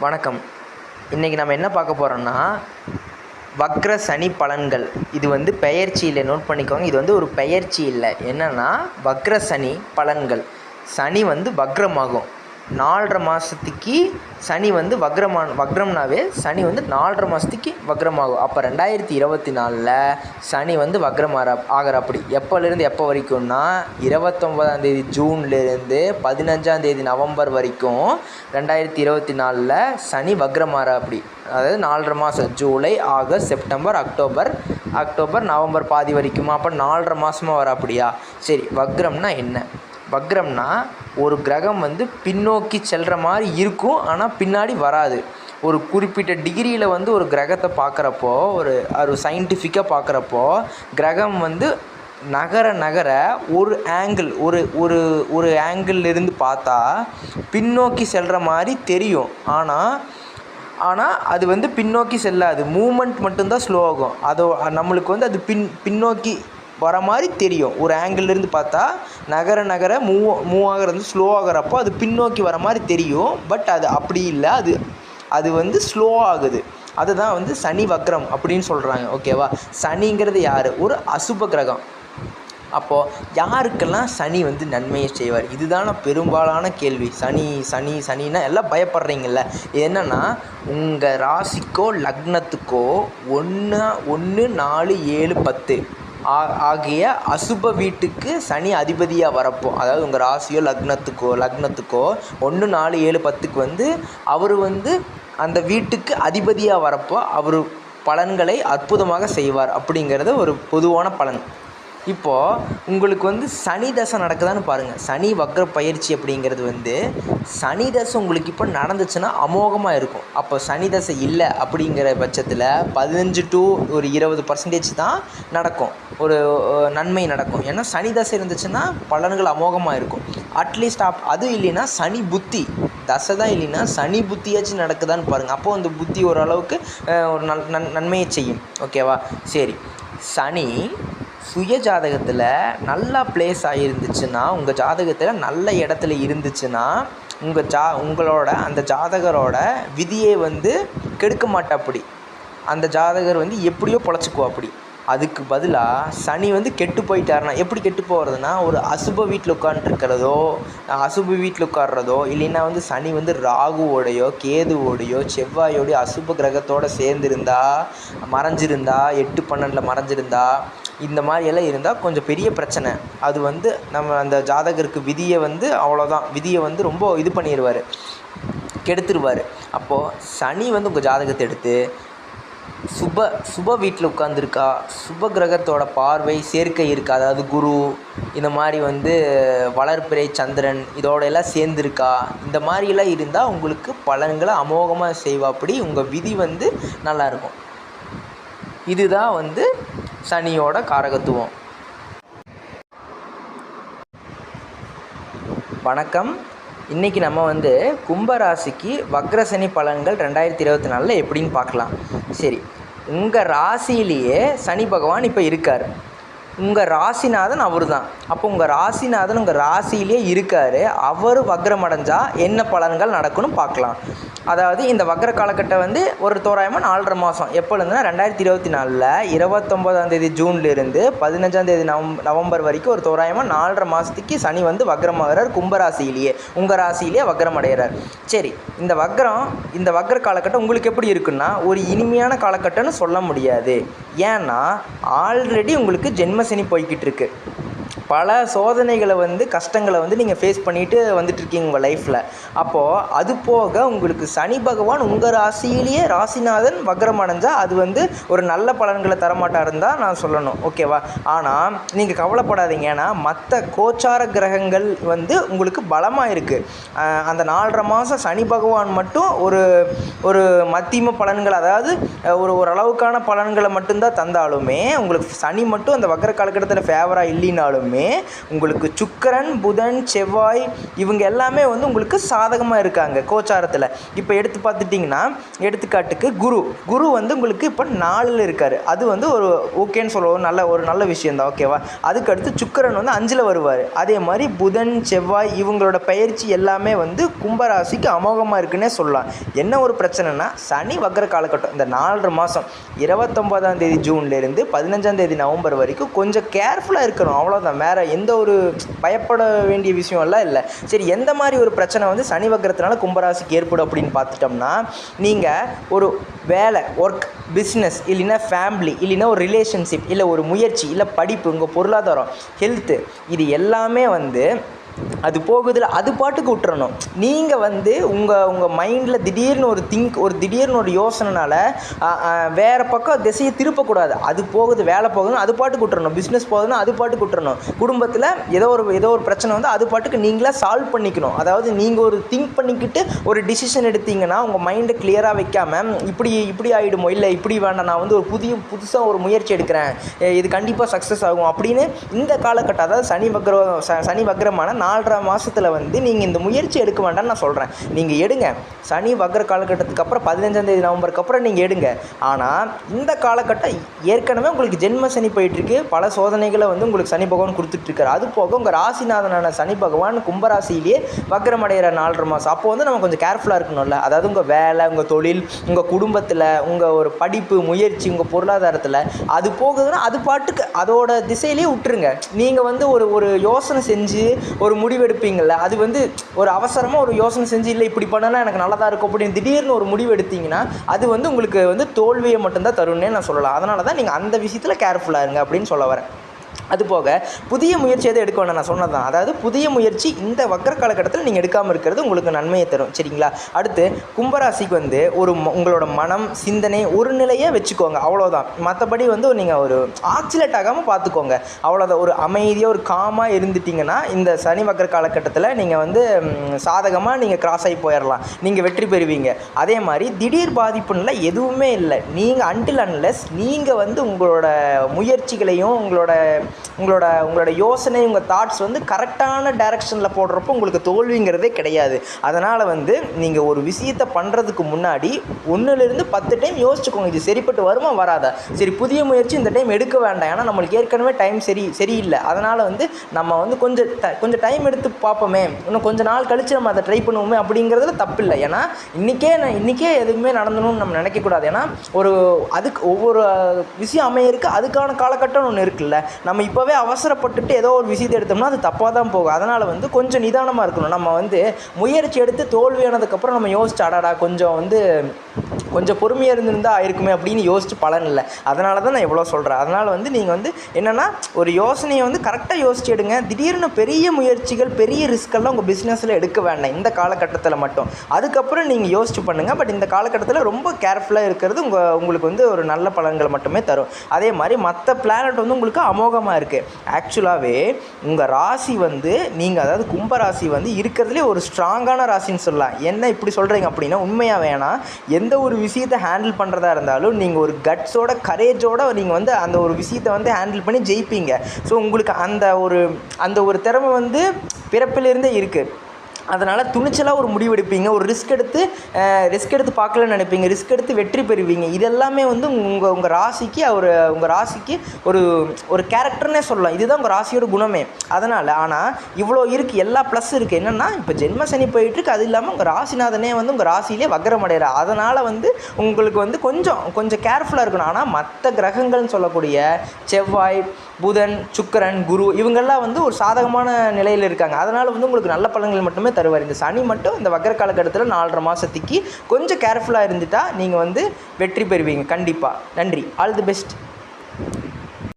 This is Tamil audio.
வணக்கம். இன்றைக்கி நம்ம என்ன பார்க்க போகிறோம்னா வக்ர சனி பலன்கள். இது வந்து பெயர்ச்சி இல்லை நோட் பண்ணிக்கோங்க. இது வந்து ஒரு பெயர்ச்சி இல்லை. என்னென்னா வக்ர சனி பலன்கள். சனி வந்து வக்ரமாகும். நாலரை மாதத்துக்கு சனி வந்து வக்ரமான வக்ரம்னாவே சனி வந்து நாலரை மாதத்துக்கு வக்ரமாகும். அப்போ ரெண்டாயிரத்தி இருபத்தி நாலில் சனி வந்து வக்ரமாற ஆகிற அப்படி எப்போலேருந்து எப்போ வரைக்கும்னா இருபத்தொம்பதாம் தேதி ஜூன்லேருந்து பதினஞ்சாம் தேதி நவம்பர் வரைக்கும் ரெண்டாயிரத்தி இருபத்தி நாலில் சனி வக்ரமாற அப்படி அதாவது நாலரை மாதம் July August September October October November பாதி வரைக்குமா? அப்போ நாலரை மாதமாக வர அப்படியா சரி வக்ரம்னா என்ன? வக்ரம்னா ஒரு கிரகம் வந்து பின்னோக்கி செல்கிற மாதிரி இருக்கும் ஆனால் பின்னாடி வராது. ஒரு குறிப்பிட்ட டிகிரியில் வந்து ஒரு கிரகத்தை பார்க்குறப்போ ஒரு ஒரு சயின்டிஃபிக்காக பார்க்குறப்போ கிரகம் வந்து நகர நகர ஒரு ஆங்கிள் ஒரு ஒரு ஒரு ஆங்கிள்லேருந்து பார்த்தா பின்னோக்கி செல்கிற மாதிரி தெரியும். ஆனால் ஆனால் அது வந்து பின்னோக்கி செல்லாது. மூமெண்ட் மட்டும்தான் ஸ்லோ ஆகும். அதோ நம்மளுக்கு வந்து அது பின் பின்னோக்கி வர மாதிரி தெரியும். ஒரு ஆங்கிள்லேருந்து பார்த்தா நகர நகர மூவ் மூவ் ஆகிறது ஸ்லோ ஆகிறப்போ அது பின்னோக்கி வர மாதிரி தெரியும். பட் அது அப்படி இல்லை. அது அது வந்து ஸ்லோ ஆகுது. அதுதான் வந்து சனி வக்ரம் அப்படின்னு சொல்கிறாங்க ஓகேவா சனிங்கிறது யார்? ஒரு அசுப கிரகம். அப்போது யாருக்கெல்லாம் சனி வந்து நன்மையை செய்வார்? இதுதான பெரும்பாலான கேள்வி. சனி சனி சனின்னா எல்லாம் பயப்படுறீங்கல்ல. என்னென்னா உங்கள் ராசிக்கோ லக்னத்துக்கோ ஒன்று ஒன்று நாலு ஏழு பத்து. ஆகிய அசுப வீட்டுக்கு சனி அதிபதியாக வரப்போ அதாவது உங்கள் ராசியோ லக்னத்துக்கோ லக்னத்துக்கோ ஒன்று நாலு ஏழு பத்துக்கு வந்து அவர் வந்து அந்த வீட்டுக்கு அதிபதியாக வரப்போ அவர் பலன்களை அற்புதமாக செய்வார் அப்படிங்கிறது ஒரு பொதுவான பலன். இப்போது உங்களுக்கு வந்து சனி தசை நடக்குதான்னு பாருங்கள் சனி வக்ர பயிற்சி அப்படிங்கிறது வந்து சனி தசை உங்களுக்கு இப்போ நடந்துச்சுன்னா அமோகமாக இருக்கும். அப்போ சனி தசை இல்லை அப்படிங்கிற பட்சத்தில் பதினஞ்சு டு ஒரு இருபது பர்சன்டேஜ் தான் நடக்கும். ஒரு நன்மை நடக்கும். ஏன்னா சனி தசை இருந்துச்சுன்னா பலன்கள் அமோகமாக இருக்கும். அட்லீஸ்ட் அப் அதுவும் இல்லைன்னா சனி புத்தி தசை தான் இல்லைன்னா சனி புத்தியாச்சும் நடக்குதான்னு பாருங்கள் அப்போது அந்த புத்தி ஓரளவுக்கு ஒரு நல் நன் நன்மையை செய்யும். ஓகேவா? சரி. சனி சுய ஜாதகத்தில் நல்லா ப்ளேஸ் ஆகிருந்துச்சுன்னா உங்கள் ஜாதகத்தில் நல்ல இடத்துல இருந்துச்சுன்னா உங்கள் ஜா உங்களோட அந்த ஜாதகரோட விதியை வந்து கெடுக்க மாட்டாப்படி அந்த ஜாதகர் வந்து எப்படியோ பொழைச்சிக்குவா அப்படி. அதுக்கு பதிலாக சனி வந்து கெட்டு போயிட்டாருனா எப்படி கெட்டு போகிறதுனா ஒரு அசுப வீட்டில் உட்காந்துருக்கிறதோ அசுப வீட்டில் உட்கார்றதோ இல்லைன்னா வந்து சனி வந்து ராகுவோடையோ கேதுவோடையோ செவ்வாயோடையோ அசுப கிரகத்தோடு சேர்ந்துருந்தா மறைஞ்சிருந்தா எட்டு பன்னெண்டில் மறைஞ்சிருந்தா இந்த மாதிரி எல்லாம் இருந்தால் கொஞ்சம் பெரிய பிரச்சனை. அது வந்து நம்ம அந்த ஜாதகருக்கு விதியை வந்து அவ்வளோதான் விதியை வந்து ரொம்ப இது பண்ணிடுவார் கெடுத்துருவார். அப்போது சனி வந்து உங்கள் ஜாதகத்தை எடுத்து சுப சுப வீட்டில் உட்காந்துருக்கா சுப கிரகத்தோட பார்வை சேர்க்கை இருக்கா? அதாவது குரு இந்த மாதிரி வந்து வளர்ப்பிறை சந்திரன் இதோட எல்லாம் சேர்ந்துருக்கா? இந்த மாதிரியெல்லாம் இருந்தால் உங்களுக்கு பலன்களை அமோகமாக செய்வாப்படி உங்கள் விதி வந்து நல்லாயிருக்கும் இதுதான் வந்து சனியோட காரகத்துவம். வணக்கம். இன்றைக்கி நம்ம வந்து கும்பராசிக்கு வக்ரசனி பலன்கள் ரெண்டாயிரத்தி இருபத்தி நாலில் எப்படின்னு பார்க்கலாம். சரி உங்கள் ராசியிலேயே சனி பகவான் இப்போ இருக்கார். உங்கள் ராசிநாதன் அவர் தான் அப்போ உங்கள் ராசிநாதன் உங்கள் ராசியிலே இருக்கார். அவர் வக்ரம் அடைஞ்சால் என்ன பலன்கள் நடக்கும்னு பார்க்கலாம். அதாவது இந்த வக்ர காலகட்டம் வந்து ஒரு தோராயமாக நாலரை மாதம் எப்பொழுதுன்னா ரெண்டாயிரத்தி இருபத்தி நாலில் இருபத்தொம்போதாம் தேதி ஜூன்லேருந்து பதினஞ்சாம் தேதி நவம் நவம்பர் வரைக்கும் ஒரு தோராயமாக நாலரை மாதத்துக்கு சனி வந்து வக்ரமாகிறார் கும்பராசியிலேயே. உங்கள் ராசியிலேயே வக்ரம் அடைகிறார் சரி இந்த வக்ரம் இந்த வக்ர காலகட்டம் உங்களுக்கு எப்படி இருக்குன்னா ஒரு இனிமையான காலகட்டம்னு சொல்ல முடியாது. ஏன்னா ஆல்ரெடி உங்களுக்கு ஜென்மசனி போய்கிட்டு இருக்கு. பல சோதனைகளை வந்து கஷ்டங்களை வந்து நீங்கள் ஃபேஸ் பண்ணிட்டு வந்துட்டுருக்கீங்க உங்கள் லைஃப்பில் அப்போது அது போக உங்களுக்கு சனி பகவான் உங்கள் ராசியிலேயே ராசிநாதன் வக்ரம் அடைஞ்சால் அது வந்து ஒரு நல்ல பலன்களை தரமாட்டாருன்னு தான் நான் சொல்லணும். ஓகேவா ஆனால் நீங்கள் கவலைப்படாதீங்க. ஏன்னா மற்ற கோச்சார கிரகங்கள் வந்து உங்களுக்கு பலமாக இருக்குது அந்த நாலரை மாதம் சனி பகவான் மட்டும் ஒரு ஒரு மத்தியம பலன்கள் அதாவது ஒரு ஓரளவுக்கான பலன்களை மட்டும்தான் தந்தாலுமே உங்களுக்கு சனி மட்டும் அந்த வக்கர காலகட்டத்தில் ஃபேவராக இல்லைனாலுமே எல்லாமே உங்களுக்கு சுக்கிரன் புதன் செவ்வாய் இவங்க எல்லாமே வந்து உங்களுக்கு சாதகமாக இருக்காங்க கோச்சாரத்தில். இப்போ எடுத்து பார்த்துட்டிங்கன்னா எடுத்துக்காட்டுக்கு குரு. குரு வந்து உங்களுக்கு இப்போ நாலில் இருக்கார். அது வந்து ஒரு ஓகேன்னு சொல்லுவோம். நல்ல ஒரு நல்ல விஷயந்தான் ஓகேவா அதுக்கடுத்து சுக்கரன் சுக்கிரன் வந்து அஞ்சில் வருவார். அதே மாதிரி புதன் செவ்வாய் இவங்களோட பயிற்சி எல்லாமே வந்து கும்பராசிக்கு அமோகமாக இருக்குன்னே சொல்லலாம். என்ன ஒரு பிரச்சனைனா சனி வக்கர காலகட்டம். இந்த நாலரை மாதம் இருபத்தொம்போதாம் தேதி ஜூன்லேருந்து பதினஞ்சாம் தேதி நவம்பர் வரைக்கும் கொஞ்சம் கேர்ஃபுல்லாக இருக்கணும். அவ்வளோதான் வேறு வேறு எந்த ஒரு பயப்பட வேண்டிய விஷயம்லாம் இல்லை. சரி எந்த மாதிரி ஒரு பிரச்சனை வந்து சனி வக்ரத்தினால கும்பராசிக்கு ஏற்படும் அப்படின்னு பார்த்துட்டோம்னா நீங்கள் ஒரு வேலை ஒர்க் பிஸ்னஸ் இல்லைன்னா ஃபேமிலி இல்லைன்னா ஒரு ரிலேஷன்ஷிப் இல்லை ஒரு முயற்சி இல்லை படிப்பு உங்கள் பொருளாதாரம் ஹெல்த்து இது எல்லாமே வந்து அது போகுதுல அது பாட்டுக்கு விட்டுறணும். நீங்கள் வந்து உங்கள் உங்கள் மைண்டில் திடீர்னு ஒரு திங்க் ஒரு திடீர்னு ஒரு யோசனைனால வேறு பக்கம் திசையை திருப்பக்கூடாது. அது போகுது வேலை போகுதுன்னு அது பாட்டுக்கு விட்டுறணும். பிஸ்னஸ் போகுதுன்னா அது பாட்டுக்கு விட்டுறணும். குடும்பத்தில் ஏதோ ஒரு ஏதோ ஒரு பிரச்சனை வந்து அது பாட்டுக்கு நீங்களே சால்வ் பண்ணிக்கணும். அதாவது நீங்கள் ஒரு திங்க் பண்ணிக்கிட்டு ஒரு டிசிஷன் எடுத்தீங்கன்னா உங்கள் மைண்டை கிளியராக வைக்காமல் இப்படி இப்படி ஆகிடுமோ இல்லை இப்படி வேண்டாம் நான் வந்து ஒரு புதிய புதுசாக ஒரு முயற்சி எடுக்கிறேன். இது கண்டிப்பாக சக்ஸஸ் ஆகும் அப்படின்னு இந்த காலகட்டம் அதாவது சனி வக்ரம் சனி வக்ரமான நாலரை மாதத்தில் வந்து நீங்கள் இந்த முயற்சி எடுக்க வேண்டாம்னு நான் சொல்கிறேன் நீங்கள் எடுங்க. சனி வக்ர காலகட்டத்துக்கு அப்புறம் பதினஞ்சாந்தேதி நவம்பருக்கு அப்புறம் நீங்கள் எடுங்க. ஆனால் இந்த காலகட்டம் ஏற்கனவே உங்களுக்கு ஜென்ம சனி போயிட்டுருக்கு. பல சோதனைகளை வந்து உங்களுக்கு சனி பகவான் கொடுத்துட்ருக்காரு. அது போக உங்கள் ராசிநாதனான சனி பகவான் கும்பராசியிலேயே வக்ரம் அடைகிற நாலரை மாதம் அப்போ வந்து நம்ம கொஞ்சம் கேர்ஃபுல்லாக இருக்கணும்ல. அதாவது உங்கள் வேலை உங்கள் தொழில் உங்கள் குடும்பத்தில் உங்கள் ஒரு படிப்பு முயற்சி உங்கள் பொருளாதாரத்தில் அது போகுதுன்னா அது பாட்டுக்கு அதோட திசையிலே விட்டுருங்க. நீங்கள் வந்து ஒரு ஒரு யோசனை செஞ்சு ஒரு முடிவெடுப்பீங்கள அது வந்து ஒரு அவசரமாக ஒரு யோசனை செஞ்சு இல்லை இப்படி பண்ணனா எனக்கு நல்லதாக இருக்கும் அப்படின்னு திடீர்னு ஒரு முடிவு எடுத்தீங்கன்னா அது வந்து உங்களுக்கு வந்து தோல்வியை மட்டும்தான் தரும்னே நான் சொல்லலாம். அதனால தான் நீங்கள் அந்த விஷயத்தில் கேர்ஃபுல்லாக இருங்க அப்படின்னு சொல்ல வரேன். அது போக புதிய முயற்சி எதை எடுக்க வேண்டாம் நான் சொன்னது தான் அதாவது புதிய முயற்சி இந்த வக்கர காலகட்டத்தில் நீங்கள் எடுக்காமல் இருக்கிறது உங்களுக்கு நன்மையை தரும். சரிங்களா? அடுத்து கும்பராசிக்கு வந்து ஒரு உங்களோட மனம் சிந்தனை ஒரு நிலையை வச்சுக்கோங்க. அவ்வளோதான் மற்றபடி வந்து நீங்கள் ஒரு ஆக்சிலேட் ஆகாமல் பார்த்துக்கோங்க அவ்வளோதான் ஒரு அமைதியாக ஒரு காமாக இருந்துட்டிங்கன்னா இந்த சனி வக்கர காலகட்டத்தில் நீங்கள் வந்து சாதகமாக நீங்கள் கிராஸ் ஆகி போயிடலாம் நீங்கள் வெற்றி பெறுவீங்க. அதே மாதிரி திடீர் பாதிப்புன்னு எதுவுமே இல்லை. நீங்கள் அன்டில் அன்லெஸ் நீங்கள் வந்து உங்களோட முயற்சிகளையும் உங்களோட உங்களோட உங்களோட யோசனை உங்கள் தாட்ஸ் வந்து கரெக்டான டைரக்ஷனில் போடுறப்போ உங்களுக்கு தோல்விங்கிறதே கிடையாது. அதனால் வந்து நீங்கள் ஒரு விஷயத்தை பண்ணுறதுக்கு முன்னாடி ஒன்றுலேருந்து பத்து டைம் யோசிச்சுக்கோங்க. இது சரிப்பட்டு வருமா வராதா? சரி புதிய முயற்சி இந்த டைம் எடுக்க வேண்டாம். ஏன்னா நம்மளுக்கு ஏற்கனவே டைம் சரி சரியில்லை. அதனால் வந்து நம்ம வந்து கொஞ்சம் ட- கொஞ்சம் டைம் எடுத்து பார்ப்போமே. இன்னும் கொஞ்ச நாள் கழித்து நம்ம அதை ட்ரை பண்ணுவோமே அப்படிங்கிறதுல தப்பில்லை. ஏன்னா இன்றைக்கே நான் இன்றைக்கே எதுவுமே நடந்தணும்னு நம்ம நினைக்கக்கூடாது. ஏன்னா ஒரு அதுக்கு ஒவ்வொரு விஷயம் அமையிருக்கு அதுக்கான காலகட்டம் ஒன்று இருக்குல்ல. நம்ம நம்ம இப்போவே அவசரப்பட்டுட்டு ஏதோ ஒரு விஷயத்தை எடுத்தோம்னா அது தப்பாக தான் போகும். அதனால் வந்து கொஞ்சம் நிதானமாக இருக்கணும். நம்ம வந்து முயற்சி எடுத்து தோல்வியானதுக்கப்புறம் நம்ம யோசிச்சு அடாடா கொஞ்சம் வந்து கொஞ்சம் பொறுமையாக இருந்திருந்தால் ஆயிருக்குமே அப்படின்னு யோசிச்சு பலன் இல்லை. அதனால தான் நான் இவ்வளோ சொல்கிறேன் அதனால் வந்து நீங்கள் வந்து என்னென்னா ஒரு யோசனையை வந்து கரெக்டாக யோசிச்சு எடுங்க. திடீர்னு பெரிய முயற்சிகள் பெரிய ரிஸ்கெல்லாம் உங்கள் பிஸ்னஸில் எடுக்க வேண்டாம். இந்த காலகட்டத்தில் மட்டும். அதுக்கப்புறம் நீங்கள் யோசிச்சு பண்ணுங்கள் பட் இந்த காலகட்டத்தில் ரொம்ப கேர்ஃபுல்லாக இருக்கிறது உங்கள் உங்களுக்கு வந்து ஒரு நல்ல பலன்களை மட்டுமே தரும். அதே மாதிரி மற்ற பிளானட் வந்து உங்களுக்கு அமோகமாக இருக்குது ஆக்சுவலாகவே உங்கள் ராசி வந்து நீங்கள் அதாவது கும்ப ராசி வந்து இருக்கிறதுலே ஒரு ஸ்ட்ராங்கான ராசின்னு சொல்லலாம். என்ன இப்படி சொல்கிறீங்க அப்படின்னா உண்மையாக வேணாம் எந்த ஒரு விஷயத்தை ஹேண்டில் பண்ணுறதா இருந்தாலும் நீங்கள் ஒரு கட்ஸோட கரேஜோட நீங்கள் வந்து அந்த ஒரு விஷயத்தை வந்து ஹேண்டில் பண்ணி ஜெயிப்பீங்க. ஸோ உங்களுக்கு அந்த ஒரு அந்த ஒரு திறமை வந்து பிறப்பிலிருந்தே இருக்குது அதனால் துணிச்சலாக ஒரு முடிவெடுப்பீங்க ஒரு ரிஸ்க் எடுத்து ரிஸ்க் எடுத்து பார்க்கலன்னு நினைப்பீங்க. ரிஸ்க் எடுத்து வெற்றி பெறுவீங்க. இதெல்லாமே வந்து உங்கள் உங்கள் ராசிக்கு அவர் உங்கள் ராசிக்கு ஒரு ஒரு கேரக்டர்னே சொல்லலாம். இதுதான் உங்கள் ராசியோட குணமே. அதனால் ஆனால் இவ்வளோ இருக்குது எல்லா ப்ளஸ் இருக்குது என்னென்னா இப்போ ஜென்ம சனி போயிட்டுருக்கு அது இல்லாமல் உங்கள் ராசிநாதனே வந்து உங்கள் ராசியிலே வக்கரமடைகிறார் அதனால் வந்து உங்களுக்கு வந்து கொஞ்சம் கொஞ்சம் கேர்ஃபுல்லாக இருக்கணும். ஆனால் மற்ற கிரகங்கள்னு சொல்லக்கூடிய செவ்வாய் புதன் சுக்கரன் குரு இவங்கெல்லாம் வந்து ஒரு சாதகமான நிலையில் இருக்காங்க. அதனால் வந்து உங்களுக்கு நல்ல பலன்கள் மட்டுமே தருவார். இந்த சனி மட்டும் இந்த வக்கர காலகட்டத்தில் நாலரை மாதத்துக்கு கொஞ்சம் கேர்ஃபுல்லாக இருந்துட்டா நீங்கள் வந்து வெற்றி பெறுவீங்க. கண்டிப்பாக நன்றி. All the best